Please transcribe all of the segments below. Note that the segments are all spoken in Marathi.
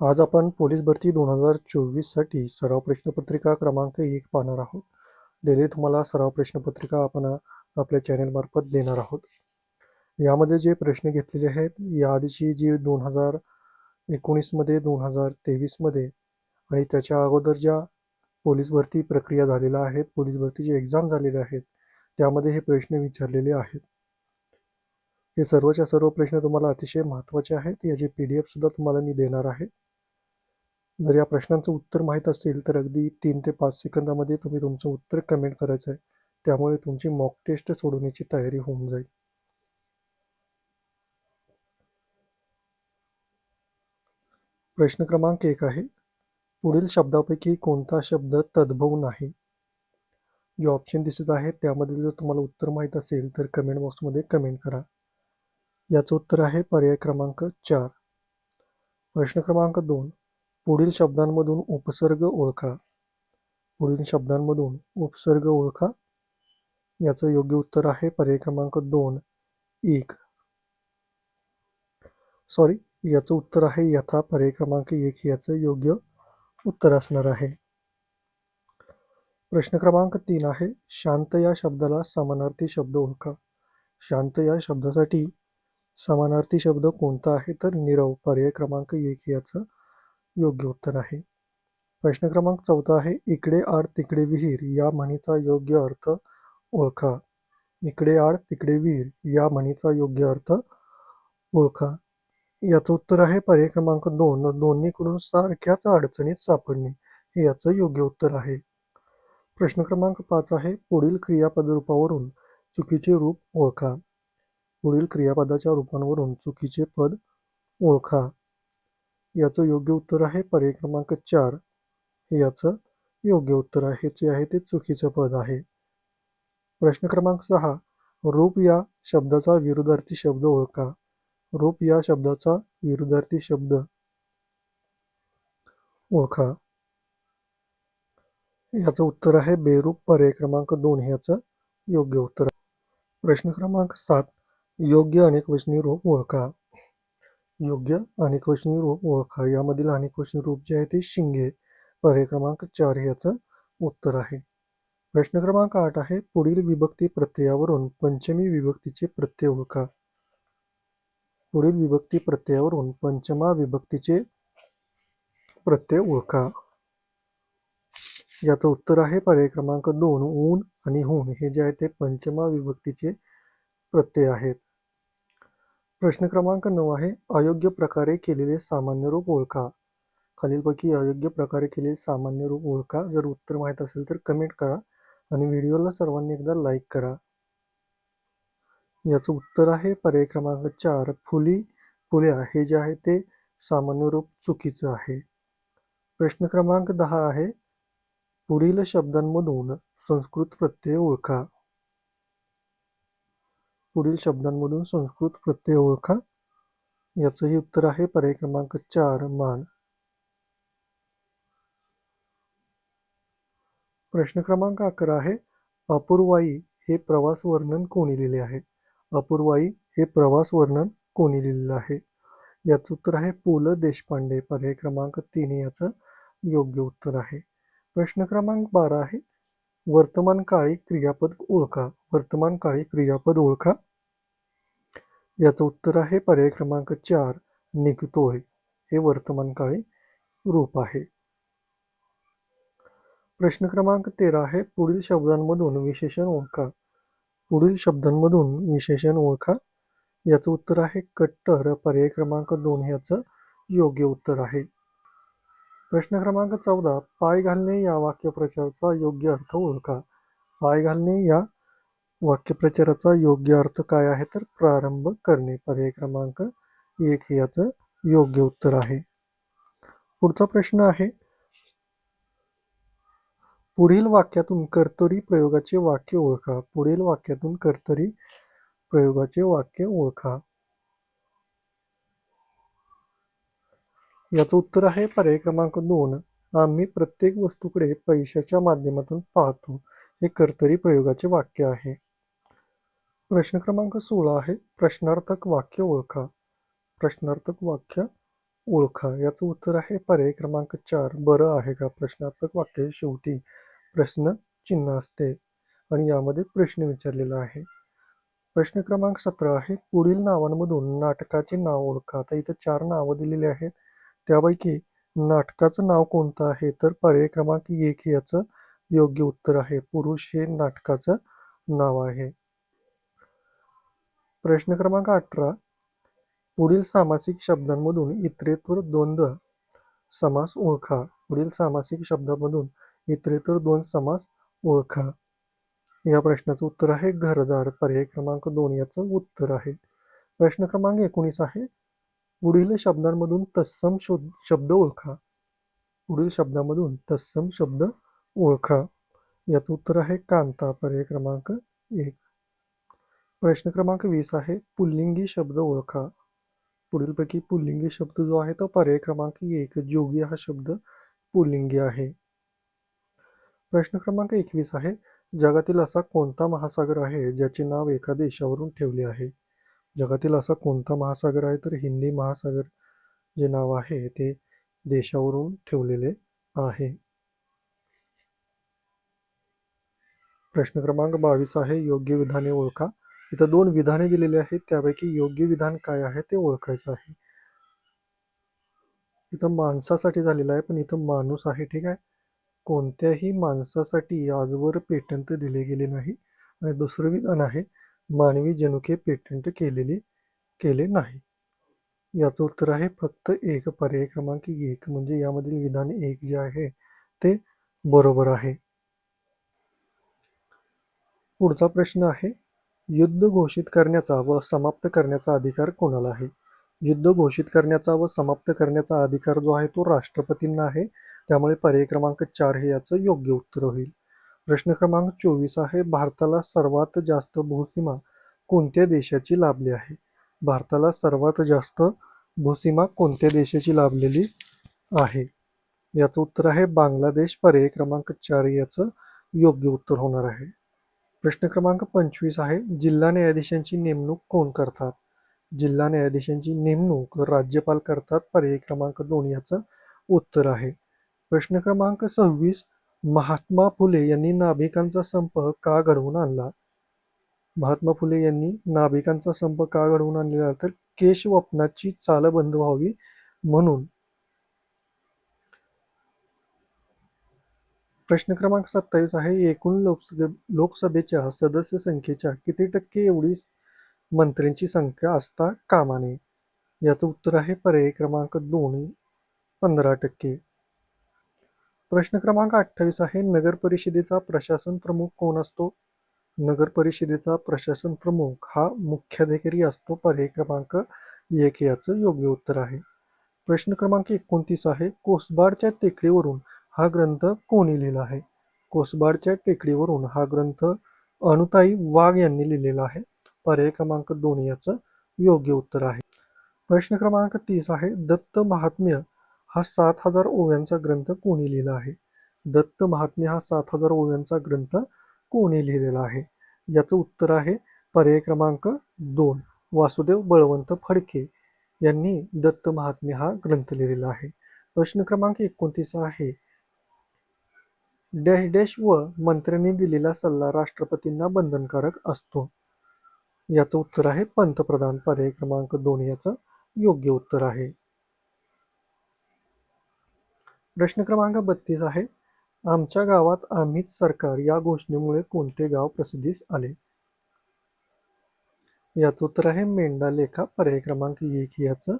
आज आपण पोलीस भरती दोन हजार चोवीससाठी सराव प्रश्नपत्रिका क्रमांक एक पाहणार आहोत. डेली तुम्हाला सराव प्रश्नपत्रिका आपण आपल्या चॅनलमार्फत देणार आहोत. यामध्ये जे प्रश्न घेतलेले आहेत याआधीची जी दोन हजार एकोणीसमध्ये दोन हजार तेवीसमध्ये आणि त्याच्या अगोदर ज्या पोलीस भरती प्रक्रिया झालेल्या आहेत पोलीस भरतीचे एक्झाम झालेले आहेत त्यामध्ये हे प्रश्न विचारलेले आहेत. हे सर्वच्या सर्व प्रश्न तुम्हाला अतिशय महत्त्वाचे आहेत. याची पी डी एफसुद्धा तुम्हाला मी देणार आहे. जर या प्रश्नांचं उत्तर माहीत असेल तर अगदी तीन ते पाच सेकंदामध्ये तुम्ही तुमचं उत्तर कमेंट करायचं आहे त्यामुळे तुमची मॉक टेस्ट सोडवण्याची तयारी होऊन जाईल. प्रश्न क्रमांक एक आहे. पुढील शब्दापैकी कोणता शब्द तद्भव नाही? जे ऑप्शन दिसत आहे त्यामध्ये जर तुम्हाला उत्तर माहीत असेल तर कमेंट बॉक्समध्ये कमेंट करा. याचं उत्तर आहे पर्याय क्रमांक चार. प्रश्न क्रमांक दोन. पुढील शब्दांमधून उपसर्ग ओळखा. पुढील शब्दांमधून उपसर्ग ओळखा. याचं योग्य उत्तर आहे पर्याय क्रमांक दोन एक. सॉरी याचं उत्तर आहे यथा पर्याय क्रमांक एक याचं योग्य उत्तर असणार आहे. प्रश्न क्रमांक तीन आहे शांत या शब्दाला समानार्थी शब्द ओळखा. शांत या शब्दासाठी समानार्थी शब्द कोणता आहे तर निरव. पर्याय क्रमांक एक याचं योग्य उत्तर आहे. प्रश्न क्रमांक चौथा आहे. इकडे आड तिकडे विहीर या म्हणीचा योग्य अर्थ ओळखा. इकडे आड तिकडे विहीर या म्हणीचा योग्य अर्थ ओळखा. याचं उत्तर आहे पर्याय क्रमांक दोन दोन्हीकडून सारख्याच अडचणीत सापडणे. हे याचं योग्य उत्तर आहे. प्रश्न क्रमांक पाच आहे. पुढील क्रियापद रूपावरून चुकीचे रूप ओळखा. पुढील क्रियापदाच्या रूपांवरून चुकीचे पद ओळखा. याचं योग्य उत्तर आहे. पर्याय क्रमांक चार. हे याचं योग्य उत्तर आहे. जे आहे ते चुकीचं पद आहे. प्रश्न क्रमांक सहा. रूप या शब्दाचा विरुद्धार्थी शब्द ओळखा. रूप या शब्दाचा विरुद्धार्थी शब्द ओळखा. याचं उत्तर आहे. बेरूप पर्याय क्रमांक दोन. याचं योग्य उत्तर प्रश्न क्रमांक सात. योग्य अनेकवचनी रूप ओळखा. योग्य अनेकवचनी रूप ओळखा. यामधील अनेकवचनी रूप जे आहे ते शिंगे. पर्याय क्रमांक चार याचं उत्तर आहे. प्रश्न क्रमांक आठ आहे पुढील विभक्ती प्रत्ययावरून पंचमी विभक्तीचे प्रत्यय ओळखा. पुढील विभक्ती प्रत्ययावरून पंचमा विभक्तीचे प्रत्यय ओळखा. याचं उत्तर आहे पर्याय क्रमांक दोन ऊन आणि हून हे जे आहे ते पंचमा विभक्तीचे प्रत्यय आहेत. प्रश्न क्रमांक नऊ आहे अयोग्य प्रकारे केलेले सामान्य रूप ओळखा. खालीलपैकी अयोग्य प्रकारे केलेले सामान्य रूप ओळखा. जर उत्तर माहीत असेल तर कमेंट करा आणि व्हिडिओला सर्वांनी एकदा लाईक करा. याचं उत्तर आहे पर्याय क्रमांक चार फुली फुल्या. हे जे आहे ते सामान्य रूप चुकीचं आहे. प्रश्न क्रमांक दहा आहे पुढील शब्दांमधून संस्कृत प्रत्यय ओळखा. पुढील शब्दांमधून संस्कृत प्रत्यय ओळखा. याचंही उत्तर आहे पर्याय क्रमांक चार मान. प्रश्न क्रमांक अकरा आहे. अपूर्वाई हे प्रवास वर्णन कोणी लिहिले आहे? अपूर्वाई हे प्रवास वर्णन कोणी लिहिलेलं आहे? याचं उत्तर आहे पु ल देशपांडे. पर्याय क्रमांक तीन याचं योग्य उत्तर आहे. प्रश्न क्रमांक बारा आहे. वर्तमान काळी क्रियापद ओळखा. वर्तमान काळी क्रियापद ओळखा. याचं उत्तर आहे पर्याय क्रमांक चार निघतोय. हे वर्तमानकाळी रूप आहे. प्रश्न क्रमांक तेरा आहे पुढील शब्दांमधून विशेषण ओळखा. पुढील शब्दांमधून विशेषण ओळखा. याचं उत्तर आहे कट्टर. पर्याय क्रमांक दोन याचं योग्य उत्तर आहे. प्रश्न क्रमांक चौदा पाय घालणे या वाक्यप्रचाराचा योग्य अर्थ ओळखा. पाय घालणे या वाक्यप्रचाराचा योग्य अर्थ काय आहे तर प्रारंभ करणे. पर्याय क्रमांक एक हे याचं योग्य उत्तर आहे. पुढचा प्रश्न आहे पुढील वाक्यातून कर्तरी प्रयोगाचे वाक्य ओळखा. पुढील वाक्यातून कर्तरी प्रयोगाचे वाक्य ओळखा. याचं उत्तर आहे पर्याय क्रमांक दोन. आम्ही प्रत्येक वस्तूकडे पैशाच्या माध्यमातून पाहतो. हे कर्तरी प्रयोगाचे वाक्य आहे. प्रश्न क्रमांक सोळा आहे. प्रश्नार्थक वाक्य ओळखा. प्रश्नार्थक वाक्य ओळखा. याचं उत्तर आहे पर्याय क्रमांक चार. बरं आहे का? प्रश्नार्थक वाक्य शेवटी प्रश्न चिन्ह असते. आणि यामध्ये प्रश्न विचारलेला आहे. प्रश्न क्रमांक सतरा आहे. पुढील नावांमधून नाटकाचे नाव ओळखा. आता इथं चार नावं दिलेली आहेत. त्यापैकी नाटकाचं नाव कोणतं आहे? तर पर्याय क्रमांक एक याचं योग्य उत्तर आहे. पुरुष हे नाटकाचं नाव आहे. प्रश्न क्रमांक अठरा. पुढील सामासिक शब्दांमधून इतरेतर द्वंद्व समास ओळखा. पुढील सामासिक शब्दामधून इतरेतर दोन समास ओळखा. या प्रश्नाचं उत्तर आहे घरदार. पर्याय क्रमांक दोन याचं उत्तर आहे. प्रश्न क्रमांक एकोणीस आहे. पुढील शब्दांमधून तत्सम शोध, शब्द ओळखा. पुढील शब्दामधून तत्सम शब्द ओळखा. याचं उत्तर आहे कांता, पर्याय क्रमांक एक. प्रश्न क्रमांक वीस आहे, पुल्लिंगी शब्द ओळखा. पुढीलपैकी पुल्लिंगी शब्द जो आहे तो पर्याय क्रमांक एक जोगी हा शब्द पुल्लिंगी आहे. प्रश्न क्रमांक एकवीस आहे, जगातील असा कोणता महासागर आहे ज्याचे नाव एका देशावरून ठेवले आहे? जगातील असा कोणता महासागर आहे? तर हिंदी महासागर जे नाव आहे ते देशावरून ठेवलेले आहे. प्रश्न क्रमांक बावीस आहे योग्य विधाने ओळखा. इथं दोन विधाने दिलेली आहेत त्यापैकी योग्य विधान काय आहे ते ओळखायचं आहे. इथं माणसासाठी झालेलं आहे पण इथं माणूस आहे ठीक आहे? कोणत्याही माणसासाठी आजवर पेटंत दिले गेले नाही. आणि दुसरं विधान आहे मानवी जनुके पेटंट केलेले केले नाही. याचं उत्तर आहे फक्त एक पर्याय क्रमांक एक म्हणजे यामधील विधान एक जे आहे ते बरोबर आहे. पुढचा प्रश्न आहे युद्ध घोषित करण्याचा व समाप्त करण्याचा अधिकार कोणाला आहे? युद्ध घोषित करण्याचा व समाप्त करण्याचा अधिकार जो आहे तो राष्ट्रपतींना आहे. त्यामुळे पर्याय क्रमांक चार हे याचं योग्य उत्तर होईल. प्रश्न क्रमांक चोवीस आहे. भारताला सर्वात जास्त भूसीमा कोणत्या देशाची लाभली आहे? भारताला सर्वात जास्त भूसीमा कोणत्या देशाची लाभलेली आहे? याचं उत्तर आहे बांगलादेश पर्याय क्रमांक चार याचं योग्य उत्तर होणार आहे. प्रश्न क्रमांक पंचवीस आहे जिल्हा न्यायाधीशांची नेमणूक कोण करतात? जिल्हा न्यायाधीशांची नेमणूक राज्यपाल करतात पर्याय क्रमांक दोन याचं उत्तर आहे. प्रश्न क्रमांक सव्वीस महात्मा फुले यांनी नाभिकांचा संप का घडवून आणला? महात्मा फुले यांनी नाभिकांचा संप का घडवून आणलेला? तर केशवपनाची चाल बंद व्हावी म्हणून. प्रश्न क्रमांक सत्तावीस आहे. एकूण लोकसभे लोकसभेच्या सदस्य संख्येच्या किती टक्के एवढी मंत्र्यांची संख्या असता कामा नये याचं उत्तर आहे. पर्याय क्रमांक दोन पंधरा टक्के. प्रश्न क्रमांक अठ्ठावीस आहे. नगर परिषदेचा प्रशासन प्रमुख कोण असतो? नगर परिषदेचा प्रशासन प्रमुख हा मुख्याधिकारी असतो. पर्याय क्रमांक एक याचं योग्य उत्तर आहे. प्रश्न क्रमांक एकोणतीस आहे. कोसबाडच्या टेकडीवरून हा ग्रंथ कोणी लिहिला आहे? कोसबाडच्या टेकडीवरून हा ग्रंथ अनुताई वाघ यांनी लिहिलेला आहे. पर्याय क्रमांक दोन याचं योग्य उत्तर आहे. प्रश्न क्रमांक तीस आहे. दत्त महात्म्य हा सात हजार ओव्यांचा ग्रंथ कोणी लिहिला आहे? दत्त महात्म्य हा सात हजार ओव्यांचा ग्रंथ कोणी लिहिलेला आहे? याचं उत्तर आहे पर्याय क्रमांक दोन वासुदेव बळवंत फडके यांनी दत्त महात्म्य हा ग्रंथ लिहिलेला आहे. प्रश्न क्रमांक एकोणतीस आहे. डॅश डॅश व मंत्र्यांनी दिलेला सल्ला राष्ट्रपतींना बंधनकारक असतो. याचं उत्तर आहे पंतप्रधान. पर्याय क्रमांक दोन याचं योग्य उत्तर आहे. प्रश्न क्रमांक बत्तीस आहे. आमच्या गावात आम्हीच सरकार या घोषणेमुळे कोणते गाव प्रसिद्धीस आले? याचं उत्तर आहे मेंढा लेखा पर्याय क्रमांक एक. याचं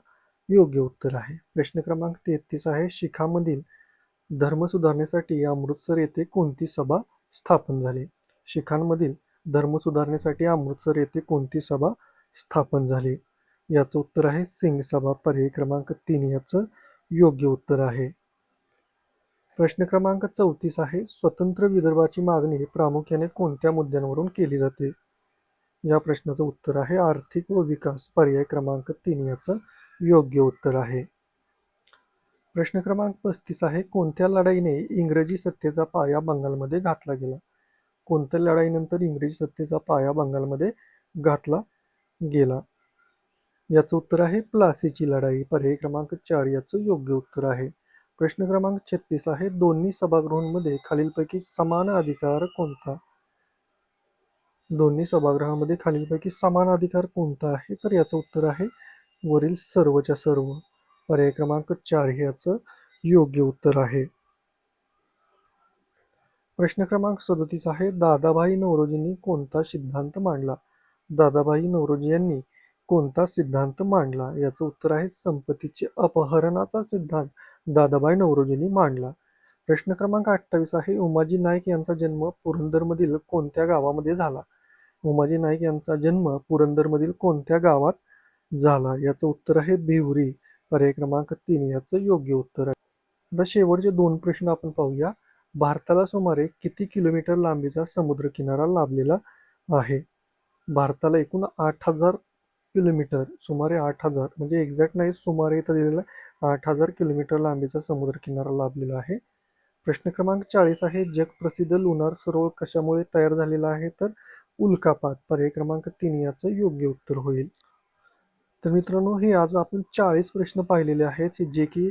योग्य उत्तर आहे. प्रश्न क्रमांक तेहतीस आहे. शिखामधील धर्म सुधारण्यासाठी अमृतसर येथे कोणती सभा स्थापन झाली? शिखांमधील धर्म सुधारण्यासाठी अमृतसर येथे कोणती सभा स्थापन झाली? याचं उत्तर आहे सिंग सभा पर्याय क्रमांक तीन. याचं योग्य उत्तर आहे. प्रश्न क्रमांक चौतीस आहे स्वतंत्र विदर्भाची मागणी प्रामुख्याने कोणत्या मुद्द्यांवरून केली जाते? या प्रश्नाचं उत्तर आहे आर्थिक व विकास पर्याय क्रमांक तीन याचं योग्य उत्तर आहे. प्रश्न क्रमांक पस्तीस आहे कोणत्या लढाईने इंग्रजी सत्तेचा पाया बंगालमध्ये घातला गेला? कोणत्या लढाईनंतर इंग्रजी सत्तेचा पाया बंगालमध्ये घातला गेला? याचं उत्तर आहे प्लासीची लढाई पर्याय क्रमांक चार याचं योग्य उत्तर आहे. प्रश्न क्रमांक छत्तीस आहे. दोन्ही सभागृहांमध्ये खालीलपैकी समान अधिकार कोणता? दोन्ही सभागृहामध्ये खालीलपैकी समान अधिकार कोणता आहे? तर याचं उत्तर आहे वरील सर्वच्या सर्व. पर्याय क्रमांक चार याचं योग्य उत्तर आहे. प्रश्न क्रमांक सदतीस आहे. दादाभाई नवरोजींनी कोणता सिद्धांत मांडला? दादाभाई नवरोजी यांनी कोणता सिद्धांत मांडला? याचं उत्तर आहे संपत्तीचे अपहरणाचा सिद्धांत. दादाभाई नवरोजींनी मांडला. प्रश्न क्रमांक अठ्ठावीस आहे उमाजी नाईक यांचा जन्म पुरंदरमधील कोणत्या गावामध्ये झाला? उमाजी नाईक यांचा जन्म पुरंदरमधील कोणत्या गावात झाला? याचं उत्तर आहे भिवरी. पर्याय क्रमांक तीन याचं योग्य उत्तर आहे. आता शेवटचे दोन प्रश्न आपण पाहूया. भारताला सुमारे किती किलोमीटर लांबीचा समुद्र किनारा लाभलेला आहे? भारताला एकूण आठ हजार किलोमीटर सुमारे आठ हजार म्हणजे एक्झॅक्ट नाही सुमारे इथं दिलेलं आहे. आठ हजार किलोमीटर लांबीचा समुद्रकिनारा लाभलेला आहे. प्रश्न क्रमांक चाळीस आहे जगप्रसिद्ध लोणार सरोवर कशामुळे तयार झालेला आहे? तर उल्कापात पर्याय क्रमांक तीन याचं योग्य उत्तर होईल. तर मित्रांनो हे आज आपण चाळीस प्रश्न पाहिलेले आहेत जे की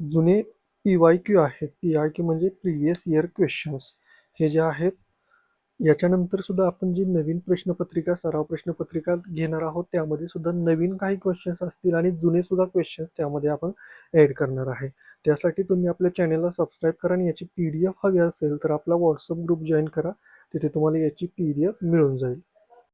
जुने पी वाय क्यू आहेत. पी आय क्यू म्हणजे प्रिव्हियस इयर क्वेश्चन्स हे जे आहेत याच्यानंतर सुद्धा आपण जी नवीन प्रश्नपत्रिका सराव प्रश्नपत्रिका घेणार आहोत त्यामध्ये सुद्धा नवीन काही क्वेश्चन्स असतील आणि जुने सुद्धा क्वेश्चन्स त्यामध्ये आपण ॲड करणार आहे. त्यासाठी तुम्ही आपल्या चॅनलला सबस्क्राईब करा आणि याची पी डी एफ हवी असेल तर आपला व्हॉट्सअप ग्रुप जॉईन करा. तिथे तुम्हाला याची पी डी एफ मिळून जाईल.